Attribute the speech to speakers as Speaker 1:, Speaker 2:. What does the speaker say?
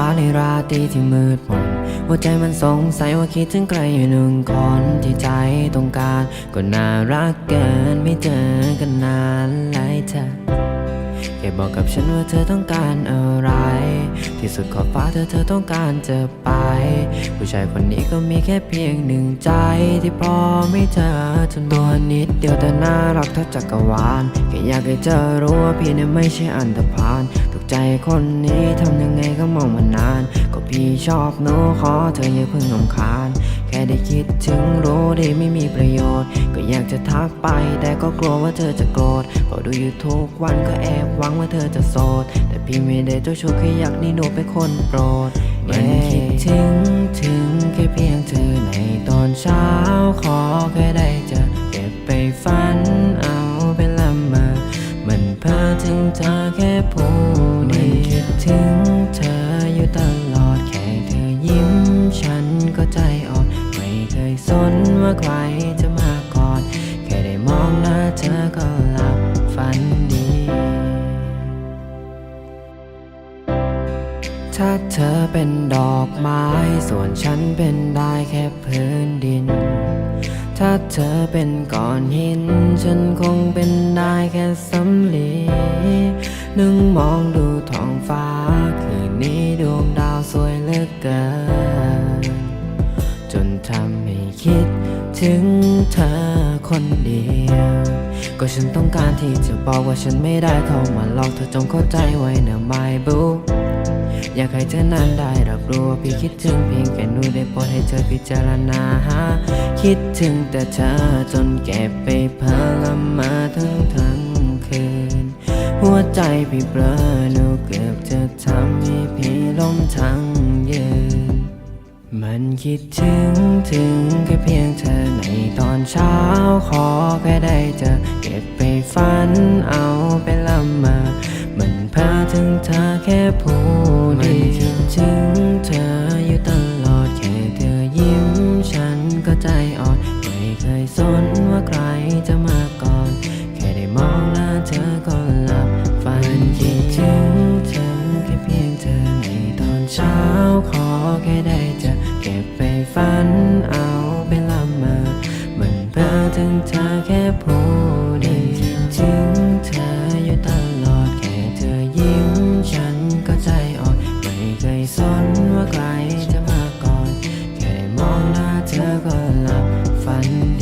Speaker 1: ้าในราตรีที่มืดมนหัวใจมันสงสัยว่าคิดถึงใครอยู่หนึ่งคนที่ใจต้องการก็น่ารักเกินไม่เจอกันนานหลายเธอแค่บอกกับฉันว่าเธอต้องการอะไร ที่สุดขอบฟ้าเธอเธอต้องการจะไป ผู้ชายคนนี้ก็มีแค่เพียงหนึ่งใจที่พอไม่เจอจนตัวนิดเดียวแต่น่ารักเท่าจักรวาลแค่อยากให้เธอรู้ว่าพี่เนี่ยไม่ใช่อันธพาล ใจคนนี้ทำยังไงก็มองมานาน ก็พี่ชอบหนูขอเธออย่าเพิ่งรำคาญ แค่ได้คิดถึงรู้ดีไม่มีประโยชน์ ก็อยากจะทักไปแต่ก็กลัวว่าเธอจะโกรธพอดูอยู่ทุกวันก็แอบหวังว่าเธอจะโสด แต่พี่ไม่ได้เจ้าชู้แค่อยากนี่หนูเป็นคนโปรดมันคิดถึงถึงแค่เพียงเธอในตอนเช้าขอแค่ได้เจอ ถึงเธออยู่ตลอดแค่เธอยิ้ม ฉันก็ใจอ่อน ไม่เคยสนว่าใครจะมากอดแค่ได้มองหน้าเธอก็หลับฝันดี ถ้าเธอเป็นดอกไม้ ส่วนฉันเป็นได้แค่พื้นดิน ถ้าเธอเป็นก้อนหิน ฉันคงเป็นได้แค่สำลีนึ่งมองดู ฟ้า คืนนี้ดวงดาวสวยเหลือเกิน จนทำให้คิดถึงเธอคนเดียว ก็ฉันต้องการที่จะบอกว่าฉันไม่ได้เข้ามาหลอกเธอจงเข้าใจไว้นะ my boo อยากให้เธอนั้นได้รับรู้ว่าพี่คิดถึงเพียงแค่นูได้โปรดให้เธอพิจารณา คิดถึงแต่เธอจนเก็บไปเพละมาทั้งทั้งคืน วใจพี่เบลอหนูเกือบจะทำให้พี่ล้มทั้งยืน มันคิดถึงถึงแค่เพียงเธอในตอนเช้าขอแค่ได้เจอเก็บไปฝันเอาไปละเมอมันพ้อถึงเธอแค่พูดดีมันคิดถึงเธออยู่ตลอดแค่เธอยิ้มฉันก็ใจอ่อนไม่เคยสนว่าใครจะมา แค่ได้จะเก็บไปฝันเอาไปลำมาเหมือนเพ้อถึงเธอแค่พูดดีถึงเธออยู่ตลอดแค่เธอยิ้มฉันก็ใจอ่อนไม่เคยสนว่าใครจะมาก่อน แค่มองหน้าเธอก็หลับฝัน